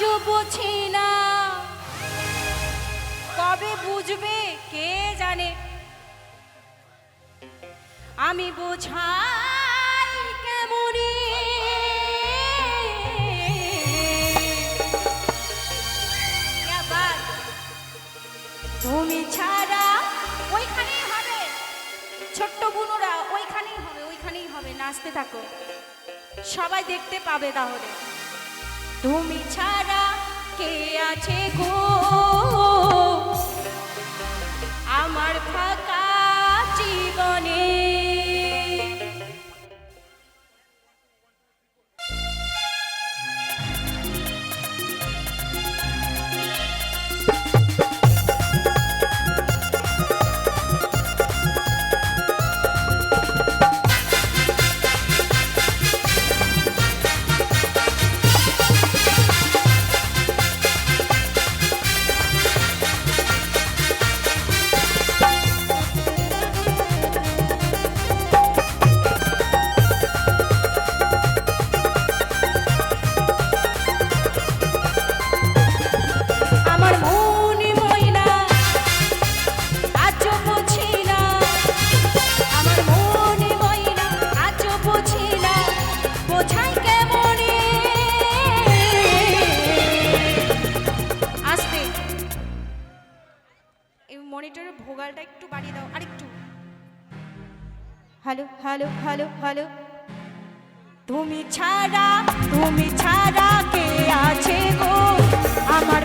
আজও না। কবে বুঝবে কে জানে? আমি বোঝাই কেমন? তুমি ছাড়া ওইখানেই হবে। ছোট্ট বুনোরা, ওইখানেই হবে ওইখানেই হবে। নাচতে থাকো। সবাই দেখতে পাবে তাহলে। তুমি ছাড়া কে আছে গো? আমার ফাঁকা মনিটরের ভোগালটা একটু বাড়িয়ে দাও আরেকটু। হ্যালো হ্যালো হ্যালো হ্যালো তুমি ছাড়া তুমি ছাড়া কে আছে গো? আমার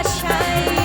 আশাই